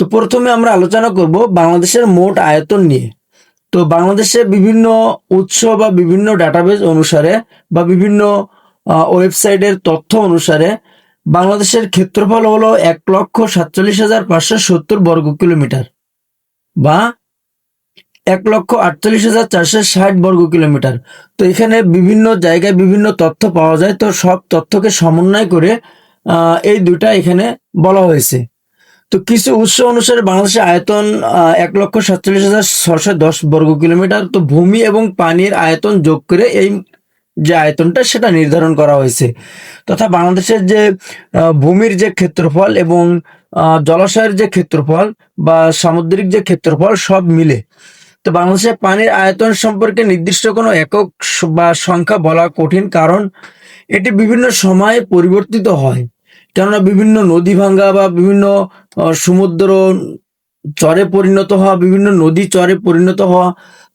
তো প্রথমে আমরা আলোচনা করব বাংলাদেশের মোট আয়তন নিয়ে। তো বাংলাদেশে বিভিন্ন উৎস বা বিভিন্ন ডাটাবেজ অনুসারে বা বিভিন্ন ওয়েবসাইটের তথ্য অনুসারে বাংলাদেশের ক্ষেত্রফল হলো এক লক্ষ সাতচল্লিশ হাজার পাঁচশো সত্তর বর্গ কিলোমিটার বা এক লক্ষ আটচল্লিশ হাজার চারশো ষাট বর্গ কিলোমিটার। তো এখানে বিভিন্ন জায়গায় বিভিন্ন তথ্য পাওয়া যায়। তো সব তথ্যকে সমন্বয় করে এই দুটা এখানে বলা হয়েছে। তো কিছু উৎস অনুসারে বাংলাদেশের আয়তন এক লক্ষ সাতচল্লিশ হাজার ছশো দশ বর্গ কিলোমিটার। তো ভূমি এবং পানির আয়তন যোগ করে এই যে আয়তনটা, সেটা নির্ধারণ করা হয়েছে। তথা বাংলাদেশের যে ভূমির যে ক্ষেত্রফল এবং জলাশয়ের যে ক্ষেত্রফল বা সামুদ্রিক যে ক্ষেত্রফল, সব মিলে। তো বাংলাদেশের পানির আয়তন সম্পর্কে নির্দিষ্ট কোনো একক বা সংখ্যা বলা কঠিন, কারণ এটি বিভিন্ন সময়ে পরিবর্তিত হয়। কেননা বিভিন্ন নদী ভাঙ্গা বা বিভিন্ন সমুদ্র চরে পরিণত হওয়া, বিভিন্ন নদী চরে পরিণত হওয়া,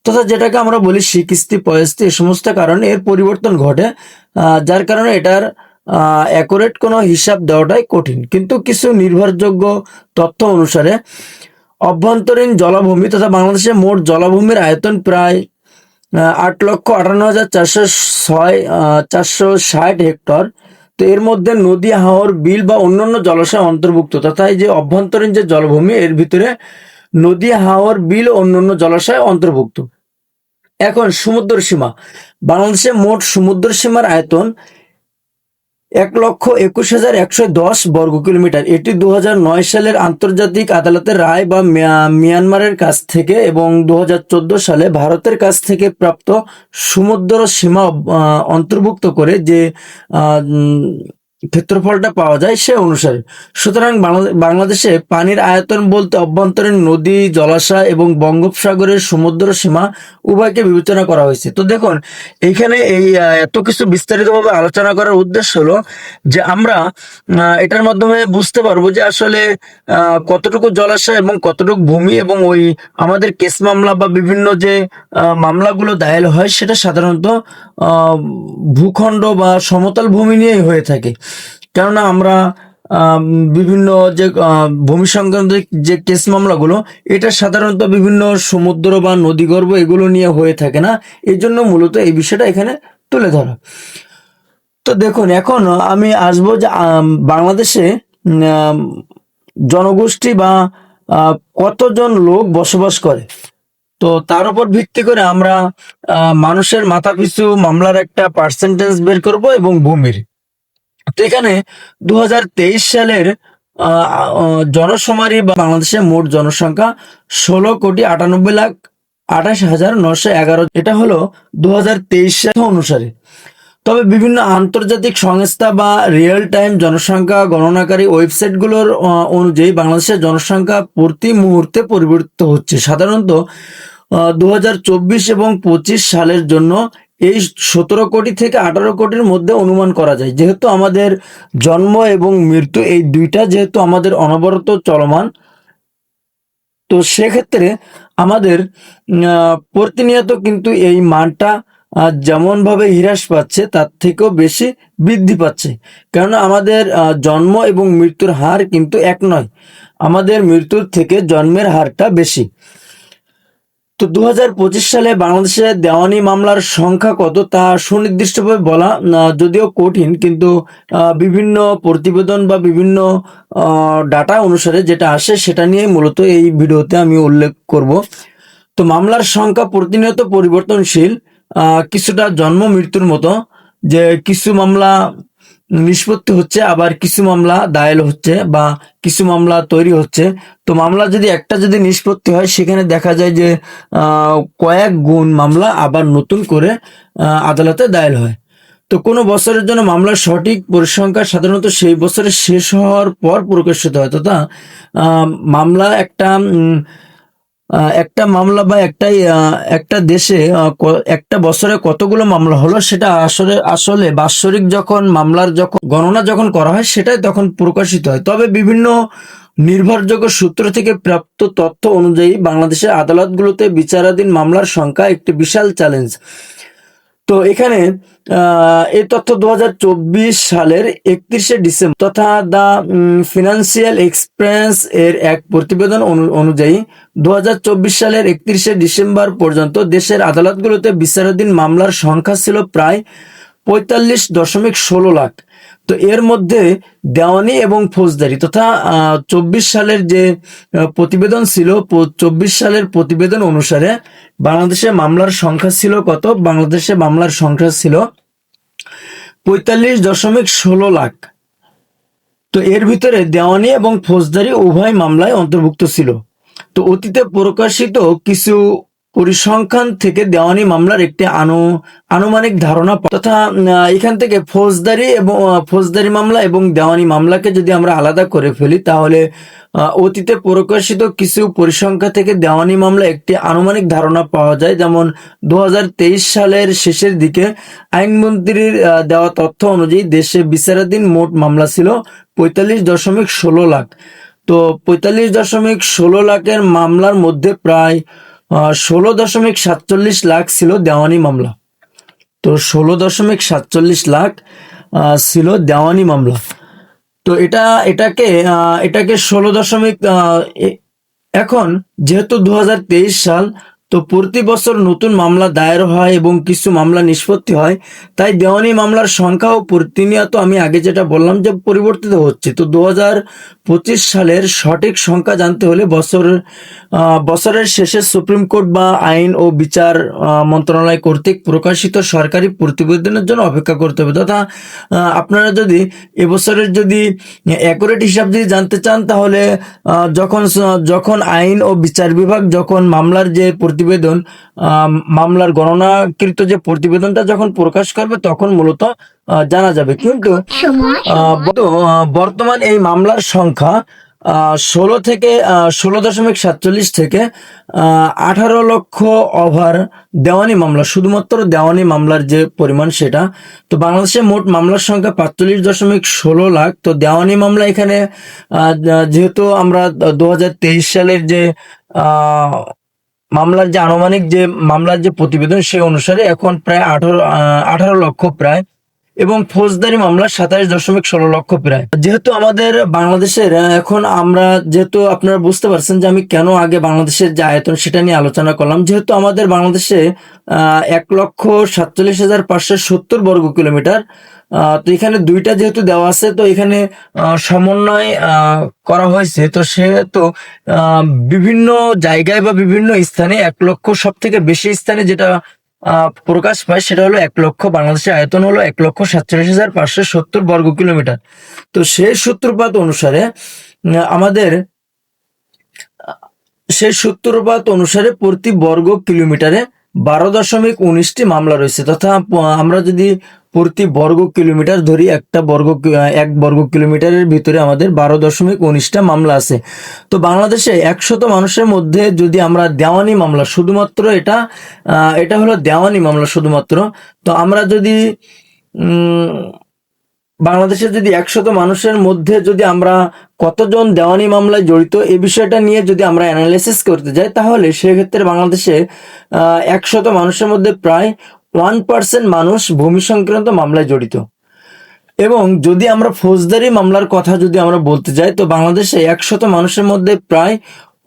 তথা যেটাকে আমরা বলি শিকিস্তি পয়স্তি এ সমস্ত কারণে এর পরিবর্তন ঘটে যার কারণে এটার অ্যাকুরেট কোনো হিসাব দেওয়াটাই কঠিন। কিন্তু কিছু নির্ভরযোগ্য তথ্য অনুসারে অভ্যন্তরীণ জলাভূমি তথা বাংলাদেশের মোট জলাভূমির আয়তন প্রায় আট লক্ষ আটান্ন হাজার চারশো ছয় চারশো ষাট হেক্টর। তো এর মধ্যে নদী, হাওর, বিল বা অন্যান্য জলাশয় অন্তর্ভুক্ত। তথা এই যে অভ্যন্তরীণ যে জলভূমি, এর ভিতরে নদী, হাওর, বিল অন্যান্য জলাশয় অন্তর্ভুক্ত। এখন সমুদ্র সীমা বাংলাদেশে মোট সমুদ্র সীমার আয়তন এক লক্ষ একুশ হাজার একশো দশ বর্গ কিলোমিটার এটি দু হাজার নয় সালের আন্তর্জাতিক আদালতের রায় বা মিয়া- মিয়ানমারের কাছ থেকে এবং দু হাজার চোদ্দ সালে ভারতের কাছ থেকে প্রাপ্ত সমুদ্র সীমা অন্তর্ভুক্ত করে যে ক্ষেত্রফলটা পাওয়া যায় সে অনুসারে। সুতরাং বাংলাদেশে পানির আয়তন বলতে অভ্যন্তরীণ নদী, জলাশয় এবং বঙ্গোপসাগরের সমুদ্র সীমা উভয়কে বিবেচনা করা হয়েছে। তো দেখুন, এইখানে এই এত কিছু বিস্তারিতভাবে আলোচনা করার উদ্দেশ্য হলো যে আমরা এটার মাধ্যমে বুঝতে পারব যে আসলে কতটুকু জলাশয় এবং কতটুকু ভূমি এবং ওই আমাদের কেস মামলা বা বিভিন্ন যে মামলাগুলো দায়ের হয় সেটা সাধারণত ভূখণ্ড বা সমতল ভূমি নিয়েই হয়ে থাকে। কেননা আমরা আম, বিভিন্ন যে ভূমি সংক্রান্ত যে কেস মামলাগুলো এটা সাধারণত বিভিন্ন সমুদ্র বা নদীগর্ভ এগুলো নিয়ে হয়ে থাকে না। এই জন্য মূলত এই বিষয়টা এখানে তুলে ধরা। তো দেখুন এখন আমি আসব যে বাংলাদেশে জনগোষ্ঠী বা কতজন লোক বসবাস করে? তো তার উপর ভিত্তি করে আমরা মানুষের মাথা পিছু মামলার একটা পার্সেন্টেজ বের করব এবং ভূমির। তো এখানে দু হাজার তেইশ সালের বা বাংলাদেশের মোট জনসংখ্যা ষোলো কোটি আটানব্বই লাখ আঠাশ হাজার নশো এগারো। এটা হলো দু হাজার তেইশ সাল অনুসারে। তবে বিভিন্ন আন্তর্জাতিক সংস্থা বা রিয়েল টাইম জনসংখ্যা গণনাকারী ওয়েবসাইটগুলোর অনুযায়ী বাংলাদেশের জনসংখ্যা প্রতি মুহূর্তে পরিবর্তিত হচ্ছে। সাধারণত দু হাজার চব্বিশ এবং পঁচিশ সালের জন্য এই সতেরো কোটি থেকে আঠারো কোটির মধ্যে অনুমান করা যায়। যেহেতু আমাদের জন্ম এবং মৃত্যু এই দুইটা যেহেতু আমাদের অনবরত চলমান, তো সেক্ষেত্রে আমাদের প্রতিনিয়ত কিন্তু এই মানটা যেমনভাবে হ্রাস পাচ্ছে তার থেকেও বেশি বৃদ্ধি পাচ্ছে। কেননা আমাদের জন্ম এবং মৃত্যুর হার কিন্তু এক নয়। আমাদের মৃত্যুর থেকে জন্মের হারটা বেশি। তো দু হাজার পঁচিশ সালে বাংলাদেশে দেওয়ানি মামলার সংখ্যা কত তা সুনির্দিষ্টভাবে বলা যদিও কঠিন, কিন্তু বিভিন্ন প্রতিবেদন বা বিভিন্ন ডাটা অনুসারে যেটা আসে সেটা নিয়ে মূলত এই ভিডিওতে আমি উল্লেখ করব। তো মামলার সংখ্যা প্রতিনিয়ত পরিবর্তনশীল কিছুটা জন্ম মৃত্যুর মতো, যে কিছু মামলা নিষ্পত্তি হচ্ছে, আবার কিছু মামলা দায়ের হচ্ছে বা কিছু মামলা তৈরি হচ্ছে। তো মামলা যদি একটা যদি নিষ্পত্তি হয়, সেখানে দেখা যায় যে কয়েক গুণ মামলা আবার নতুন করে আদালতে দায়ের হয়। তো কোনো বছরের জন্য মামলার সঠিক পরিসংখ্যা সাধারণত সেই বছরের শেষ হওয়ার পর প্রকাশিত হয়। তথা মামলা একটা একটা মামলা বা একটাই একটা দেশে একটা বছরে কতগুলো মামলা হলো সেটা আসলে আসলে বাৎসরিক যখন মামলার যখন গণনা যখন করা হয় সেটাই তখন প্রকাশিত হয়। তবে বিভিন্ন নির্ভরযোগ্য সূত্র থেকে প্রাপ্ত তথ্য অনুযায়ী বাংলাদেশের আদালতগুলোতে বিচারাধীন মামলার সংখ্যা একটি বিশাল চ্যালেঞ্জ। তো এখানে আহ, এই তথ্য দু হাজার চব্বিশ সালের একত্রিশে ডিসেম্বর তথা দ্য ফিনান্সিয়াল এক্সপ্রেস এর এক প্রতিবেদন অনু- অনুযায়ী দু হাজার চব্বিশ সালের একত্রিশে ডিসেম্বর পর্যন্ত দেশের আদালতগুলোতে বিচারাধীন মামলার সংখ্যা ছিল প্রায় পঁয়তাল্লিশ দশমিক ষোলো লাখ। তো এর মধ্যে দেওয়ানি এবং ফৌজদারি তথা চব্বিশ সালের যে প্রতিবেদন ছিল চব্বিশ সালের প্রতিবেদন অনুসারে বাংলাদেশে মামলার সংখ্যা ছিল কত? বাংলাদেশে মামলার সংখ্যা ছিল পঁয়তাল্লিশ দশমিক ষোলো লাখ। তো এর ভিতরে দেওয়ানি এবং ফৌজদারি উভয় মামলায় অন্তর্ভুক্ত ছিল। তো অতীতে প্রকাশিত কিছু পরিসংখ্যান থেকে দেওয়ানি মামলার একটি আনু আনুমানিক ধারণা তথা এখান থেকে ফৌজদারি এবং ফৌজদারি মামলা এবং দেওয়ানি মামলাকে যদি আমরা আলাদা করে ফেলি, তাহলে অতীতে প্রকাশিত কিছু পরিসংখ্যা থেকে দেওয়ানি মামলা একটি আনুমানিক ধারণা পাওয়া যায়। যেমন দু হাজার তেইশ সালের শেষের দিকে আইনমন্ত্রীর দেওয়া তথ্য অনুযায়ী দেশে বিচারাধীন মোট মামলা ছিল পঁয়তাল্লিশ দশমিক ষোলো লাখ। তো পঁয়তাল্লিশ দশমিক ষোলো লাখের মামলার মধ্যে প্রায় ষোলো দশমিক সাতচল্লিশ লাখ ছিল দেওয়ানি মামলা। তো ষোলো দশমিক সাতচল্লিশ লাখ ছিল দেওয়ানি মামলা। তো এটা, এটাকে এটাকে ষোলো দশমিক এখন যেহেতু দু হাজার তেইশ সাল তো প্রতি বছর নতুন মামলা দায়ের হয় এবং কিছু মামলা নিষ্পত্তি হয়, তাই দেওয়ানি মামলার সংখ্যাও প্রতিনিয়ত আমি আগে যেটা বললাম যে পরিবর্তিত হচ্ছে। তো দু সালের সঠিক সংখ্যা জানতে হলে বছর বছরের শেষে সুপ্রিম কোর্ট বা আইন ও বিচার মন্ত্রণালয় কর্তৃক প্রকাশিত সরকারি প্রতিবেদনের জন্য অপেক্ষা করতে হবে। তথা আপনারা যদি এবছরের যদি অ্যাকুরেট হিসাব যদি জানতে চান, তাহলে যখন যখন আইন ও বিচার বিভাগ যখন মামলার যে প্রতিবেদন মামলার গণনাকৃত যে প্রতিবেদনটা যখন প্রকাশ করবে তখন মূলত জানা যাবে। কিন্তু বর্তমান এই মামলার সংখ্যা ষোলো থেকে ষোলো দশমিক সাতচল্লিশ থেকে আঠারো লক্ষ ওভার দেওয়ানি মামলা, শুধুমাত্র দেওয়ানি মামলার যে পরিমাণ সেটা। তো বাংলাদেশে মোট মামলার সংখ্যা পাঁচচল্লিশ দশমিক ষোলো লাখ। তো দেওয়ানি মামলা এখানে যেহেতু আমরা দু হাজার তেইশ সালের যে মামলার যে আনুমানিক যে মামলার যে প্রতিবেদন সে অনুসারে এখন প্রায় আঠারো আঠারো লক্ষ প্রায় এবং ফৌজদারি মামলা সাতাইশ দশমিক ষোলো লক্ষ প্রায়। যেহেতু আমাদের বাংলাদেশের এখন আমরা যেহেতু আপনারা বুঝতে পারছেন যে আমি কেন আগে বাংলাদেশের যে আয়তন সেটা নিয়ে আলোচনা করলাম, যেহেতু আমাদের বাংলাদেশে এক লক্ষ সাতচল্লিশ হাজার পাঁচশো সত্তর বর্গ কিলোমিটার তো এখানে দুইটা যেহেতু দেওয়া আছে, তো এখানে সমন্বয় করা হয়েছে। তো সেহেতু বিভিন্ন জায়গায় বা বিভিন্ন স্থানে এক লক্ষ সব থেকে বেশি স্থানে যেটা প্রকাশ পায়, সেটা হলো এক লক্ষ বাংলাদেশের আয়তন হলো এক লক্ষ সাতচল্লিশ হাজার পাঁচশো সত্তর বর্গ কিলোমিটার। তো সেই সূত্রপাত অনুসারে আমাদের সেই সূত্রপাত অনুসারে প্রতি বর্গ কিলোমিটারে বারো দশমিক উনিশটি মামলা রয়েছে। তথা আমরা যদি প্রতি বর্গ কিলোমিটার ধরি একটা বর্গ এক বর্গ কিলোমিটারের ভিতরে আমাদের বারো দশমিক উনিশটা মামলা আছে। তো বাংলাদেশে একশত মানুষের মধ্যে যদি আমরা দেওয়ানি মামলা, শুধুমাত্র এটা এটা হলো দেওয়ানি মামলা শুধুমাত্র, তো আমরা যদি বাংলাদেশে যদি একশত মানুষের মধ্যে যদি আমরা কতজন দেওয়ানি মামলায় জড়িত এই বিষয়টা নিয়ে যদি আমরা অ্যানালাইসিস করতে যাই, তাহলে সেক্ষেত্রে বাংলাদেশে একশত মানুষের মধ্যে প্রায় ওয়ান পার্সেন্ট মানুষ ভূমি সংক্রান্ত মামলায় জড়িত। এবং যদি আমরা ফৌজদারি মামলার কথা যদি আমরা বলতে যাই, তো বাংলাদেশে একশত মানুষের মধ্যে প্রায়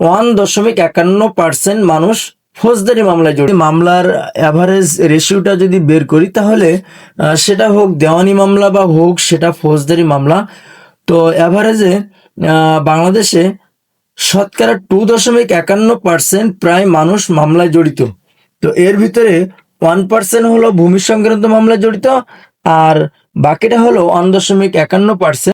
ওয়ান দশমিক একান্ন পার্সেন্ট মানুষ ফৌজদারি মামলায় জড়িত। মামলার অ্যাভারেজ রেশিওটা যদি বের করি, তাহলে সেটা হোক দেওয়ানি মামলা বা হোক সেটা ফৌজদারি মামলা, তো অ্যাভারেজে বাংলাদেশে শতকরা টু দশমিক একান্ন পার্সেন্ট প্রায় মানুষ মামলায় জড়িত। তো এর ভিতরে ওয়ান পার্সেন্ট হলো ভূমি সংক্রান্ত মামলায় জড়িত আর বাকিটা হলো ওয়ান দশমিক একান্ন পার্সেন্ট